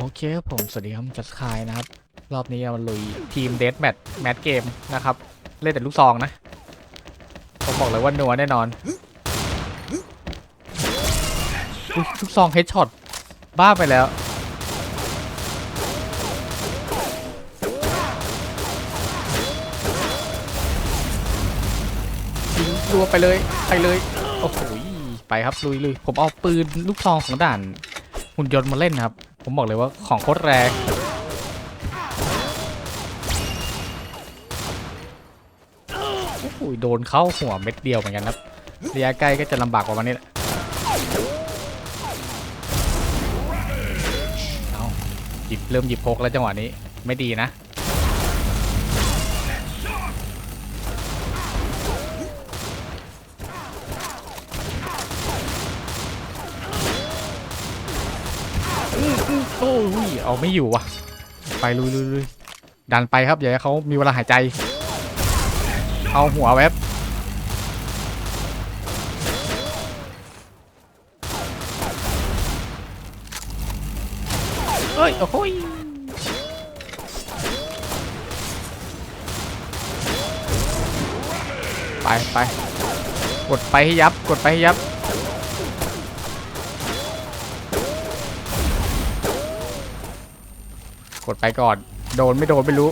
โอเคครับผม สวัสดีครับจัสคายนะครับ รอบนี้มาลุยทีมเดสแมทแมทเกมนะครับ เล่นแต่ลูกซองนะ ผมบอกเลยว่านัวแน่นอนลูกซองเฮดช็อต บ้าไปแล้ว รัวไปเลย ไปเลย โอ้โห ไปครับ ลุยลุยผมเอาปืนลูกซองของด่านหุ่นยนต์มาเล่นนะครับ ผมบอกเลยว่าของโคตรแรงโอ้ยโดนเข้าหัวเม็ดเดียวเหมือนกันครับระยะใกล้ก็จะลำบากกว่าวันนี้แหละเอาหยิบเริ่มหยิบพกแล้วจังหวะนี้ไม่ดีนะ อ้ยเอาไม่อยู่ว่ะ ไปลุยลุยลุยดันไปครับอย่าให้เขามีเวลาหายใจ เอาหัวแวบเอ้ย โอ้โหยไปไปกดไปให้ยับ กดไปให้ยับ กดไปก่อน โดนไม่โดนไม่รู้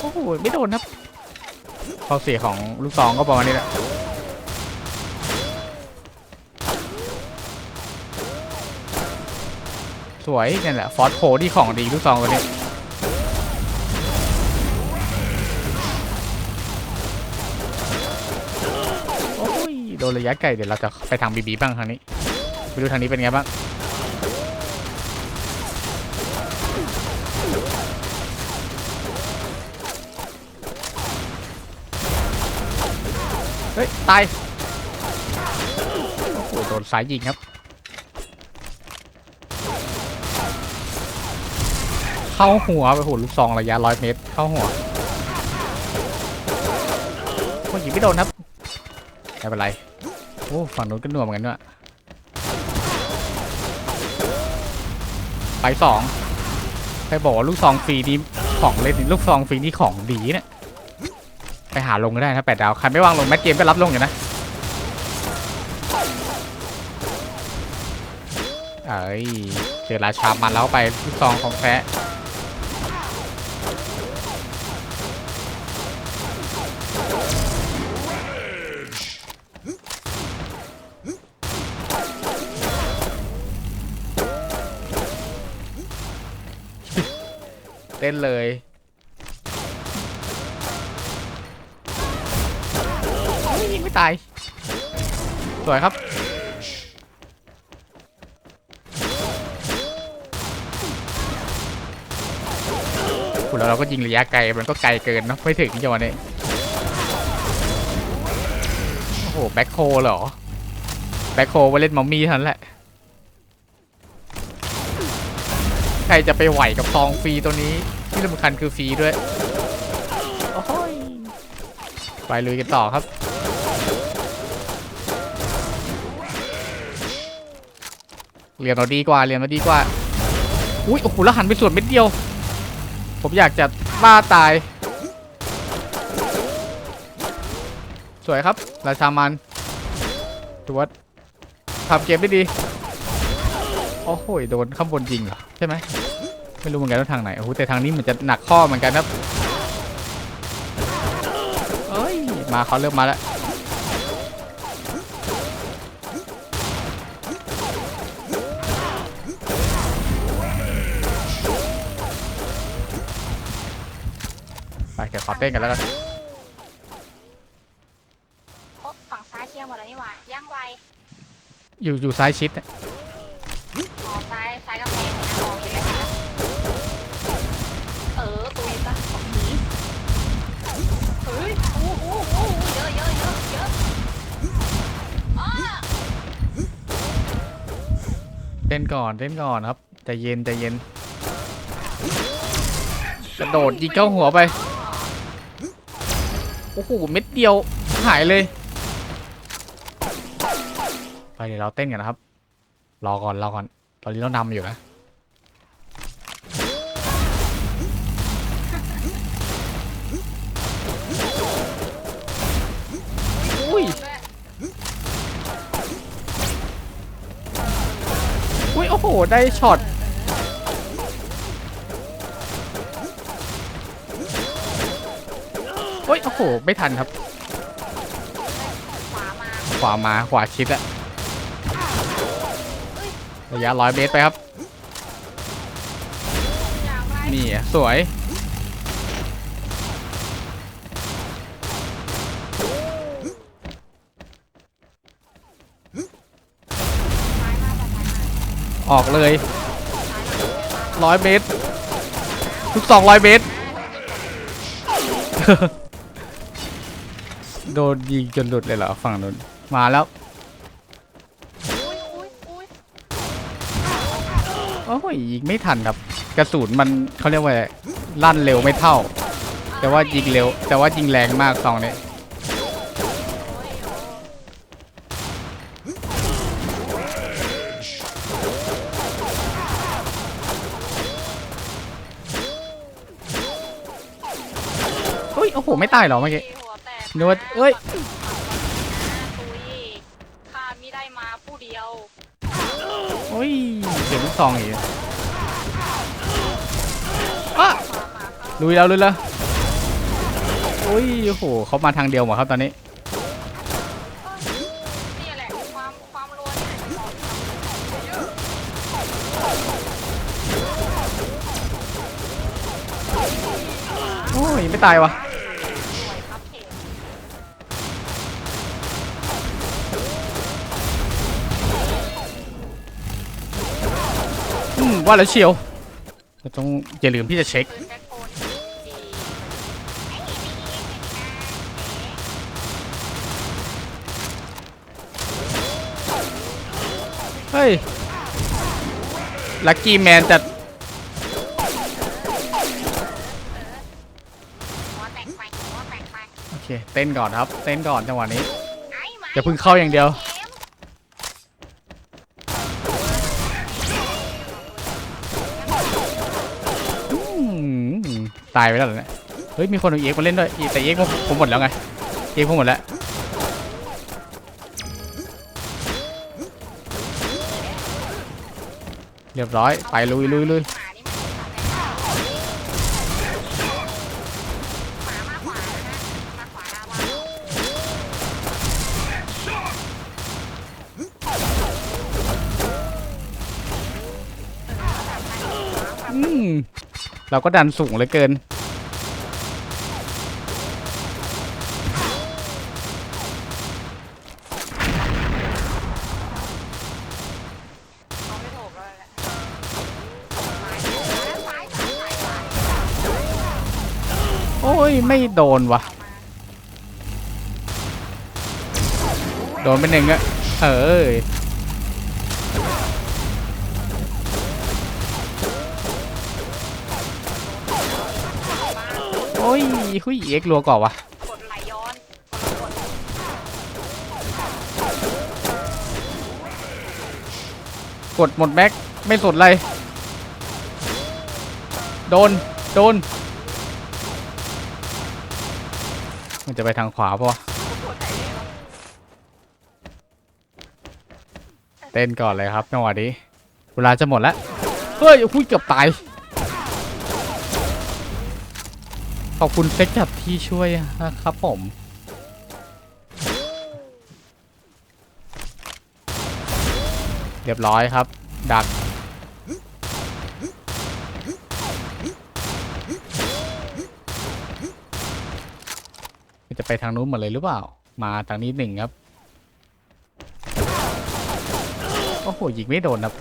โอ้โหไม่โดนครับข้อเสียของลูกซองก็ประมาณนี้แหละสวยนั่แหละ ฟอสโคที่ของดีลูกซองตัวนี้โอ้ยโดนระยะไกลเดี๋ยวเราจะไปทางบีบีบ้างทางนี้ ไปดูทางนี้เป็นไงบ้าง ฮ้ย ตาย โอ้โดนสายยิงครับ เข้าหัวไปโหลูกซองระยะร้อยเมตร เข้าหัวคนยิงไม่โดนครับไม่เป็นไร โอ้ฝั่งนู้นก็หน่วงเหมือนกันด้วยไปสองใครบอกว่าลูกซองฟรีนี่ของเล่นลูกซองฟรีนี่ของดีเนี่ย หาลงก็ได้นะแปดดาว ใครไม่วางลงแมทเกมก็รับลงอยู่นะ เอ้ยเจอราชามันแล้วไปลูกซองของแท้เต้นเลย ยิงไม่ ตาย สวยครับ คุณแล้วเราก็ยิงระยะไกล มันก็ไกลเกินเนอะไม่ถึงจังหวะนี้ โอ้โห แบ็คโฮเหรอ แบ็คโฮไปเล่นมัมมี่ทันแหละ ใครจะไปไหวกับซองฟรีตัวนี้ ที่สำคัญคือฟรีด้วยโอ้โหยไปลุยกันต่อครับ เรียนเราดีกว่าเรียนเราดีกว่า อุ้ยโอ้โหแล้วหันไปส่วนเม็ดเดียว ผมอยากจะบ้าตาย สวยครับ ราชามันตรวจทำเกมได้ดี โอ้โหโดนข้างบนยิงเหรอใช่ไหมไม่รู้เหมือนกันว่าทางไหน โอ้โห แต่ทางนี้มือนจะหนักข้อเหมือนกันครับ เอ้ย มาเขาเริ่มมาแล้ว เดี๋ยวขอเต้นกันแล้วกันโอ๊ะฝั่งซ้ายเคลียร์หมดแล้วนี่หว่าย่างไวอยู่อยู่ซ้ายชิดเนี่ยอ๋อซ้ายซ้ายกำแพงนะมองเห็นแล้วนะเออตุยซะของหนีเฮ้ยโอ้โหโอ้โหเยอะเยอะเยอะเยอะอ้าเต้นก่อนเต้นก่อนครับใจเย็นใจเย็นกระโดดยิงเข้าหัวไปโอ้โหเม็ดเดียวหายเลย ไปเดี๋ยวเราเต้นกันนะครับ รอก่อนรอก่อน ตอนนี้เรานำอยู่นะอุ้ยอุ้ยโอ้โห ได้ช็อต โอ้ย โอ้โห ไม่ทันครับ ขวามา ขวาชิดอะระยะร้อยเมตรไปครับ นี่อะสวย ออกเลยร้อยเมตรทุกสองร้อยเมตร โดนยิงจนหลุดเลยเหรอฝั่งนู้นมาแล้วโอ้ยยิงไม่ทันครับ กระสุนมันเขาเรียกว่าอะไรลั่นเร็วไม่เท่า แต่ว่ายิงเร็ว แต่ว่ายิงแรงมากซองนี้เฮ้ยโอ้โหไม่ตายเหรอเมื่อกี้ นึกว่าเอ้ยตุยข้าไม่ได้มาผู้เดียวโอ้ยเก็บลูกซองอีกอะขวามาเข้าลุยแล้วลุยแล้วโอ้ยโอ้โหเขามาทางเดียวหมดครับตอนนี้นี่แหละความความรวยเนี่ยของเยอะโอ้ยไม่ตายวะ ว่าแล้วเชียวเราต้องอย่าลืมที่จะเช็คเฮ้ย ลักกี้แมนจะหัวแตกไปหัวแตกไปโอเค เต้นก่อนครับ เต้นก่อนจังหวะนี้อย่าพึ่งเข้าอย่างเดียว อืม ตายไปแล้วเหรอเนี่ยเฮ้ยมีคนเอาเอ็กมาเล่นด้วยแต่เอ็กผมหมดแล้วไงเอ็กผมหมดแล้วเรียบร้อยไปลุยลุยลุย หมานี่มันหมามาขวาแล้วนะมาขวาลาวา อืม เราก็ดันสูงเลือเกินเขาไม่ถูกเลยแหละโอ้ย ไม่โดนวะโดนไปหนึ่งอะเออ อ้ยหุยเอ็กรัวก่อนวะกดไหลย้อนกดหมดแม็กไม่สนเลยโดน โดน มันจะไปทางขวาปะวะกดไหลเร็วเต้นก่อนเลยครับจังหวะนี้ เวลาจะหมดแล้ว เฮ้ยคุยเกือบตาย ขอบคุณเฟซจับที่ช่วยนะครับผมเรียบร้อยครับ ดักจะไปทางนู้นหมดเลยหรือเปล่า มาทางนี้หนึ่งครับ โอ้โหยิงไม่โดนครับ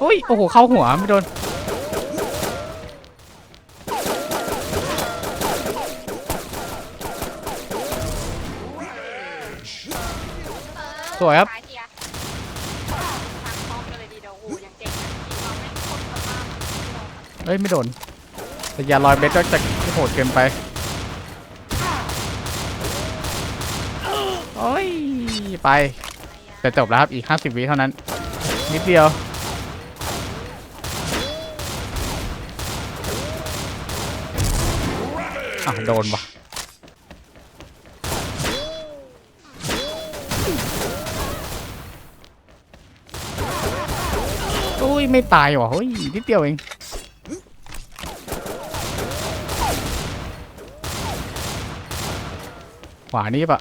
โอ้ย โอ้โห เข้าหัวไม่โดน สวยครับ ซ้ายเทียทางคอมกันเลยดีเดี๋ยวโอ้โหยังเจ๋งนะทีมเราแม่งโค ตรสภาพเอ้ย ไม่โดนแต่ยาลอยเบสก็จะโหดเกินไป โอ้ย ไปไปจะจบแล้วครับ อีก 50 วิเท่านั้น นิดเดียวอะโดนว่ะ ยไม่ตายว่ะเฮ้ยนิดเดียวเองขวานี้ปะ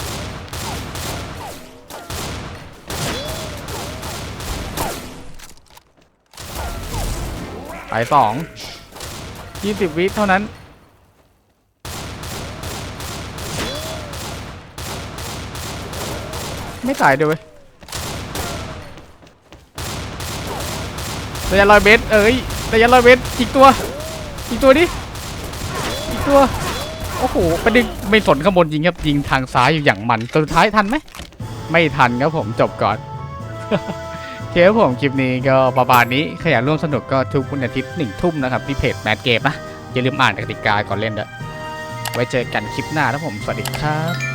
ไปสองยี่สิบวิเท่านั้นไม่ตายด้วยเวย ระยะร้อยเมตรเอ้ยระยะร้อยเมตรอีกตัวอีกตัวดิอีกตัวโอ้โหประเด็นไม่สนข้างบนยิงครับยิงทางซ้ายอยู่อย่างมันสุดท้ายทันไหมไม่ทันครับผมจบก่อนเคครับผมคลิปนี้ก็ประมาณนี้ใครอยากร่วมสนุกก็ทุกวันอาทิตย์หนึ่งทุ่มนะครับที่เพจแมทเกมนะอย่าลืมอ่านกติกาก่อนเล่นด้วยไว้เจอกันคลิปหน้านะผมสวัสดีครับ